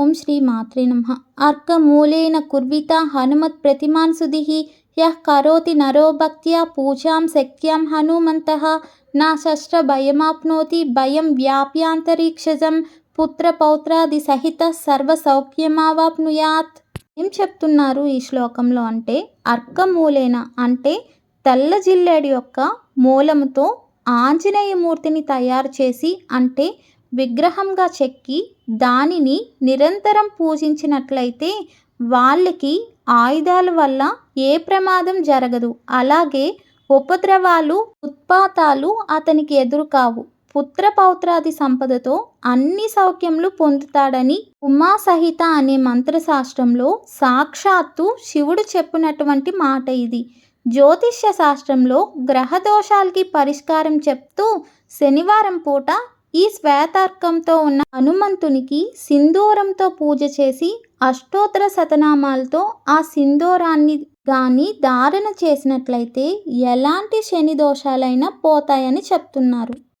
ఓం శ్రీ మాత్రే నమ. అర్కమూలేన కుర్విత హనుమత్ ప్రతిమాన్ సుధి. యః కరోతి నరో భక్త్యా పూజాం శక్త్యాం హనుమంతః. నా శస్త్ర భయమాప్నోతి భయం వ్యాప్యాంతరిక్షజం. పుత్ర పౌత్రాది సహిత సర్వ సౌఖ్యమావాప్నుయాత్. ఏం చెప్తున్నారు ఈ శ్లోకంలో అంటే అర్కమూలేన అంటే తెల్ల జిల్లేడు యొక్క మూలముతో ఆంజనేయమూర్తిని తయారు చేసి అంటే విగ్రహంగా చెక్కి దానిని నిరంతరం పూజించినట్లయితే వాళ్ళకి ఆయుధాల వల్ల ఏ ప్రమాదం జరగదు. అలాగే ఉపద్రవాలు ఉత్పాతాలు అతనికి ఎదురు కావు పుత్ర పౌత్రాది సంపదతో అన్ని సౌఖ్యములు పొందుతాడని ఉమా సహిత అనే మంత్రశాస్త్రంలో సాక్షాత్తు శివుడు చెప్పినటువంటి మాట ఇది. జ్యోతిష్య శాస్త్రంలో గ్రహ దోషాలకి పరిష్కారం చెప్తూ శనివారం పూట ఈ శ్వేతార్కంతో ఉన్న హనుమంతునికి సింధూరంతో పూజ చేసి అష్టోత్తర శతనామాలతో ఆ సింధూరాన్ని కానీ ధారణ చేసినట్లయితే ఎలాంటి శని దోషాలైనా పోతాయని చెప్తున్నారు.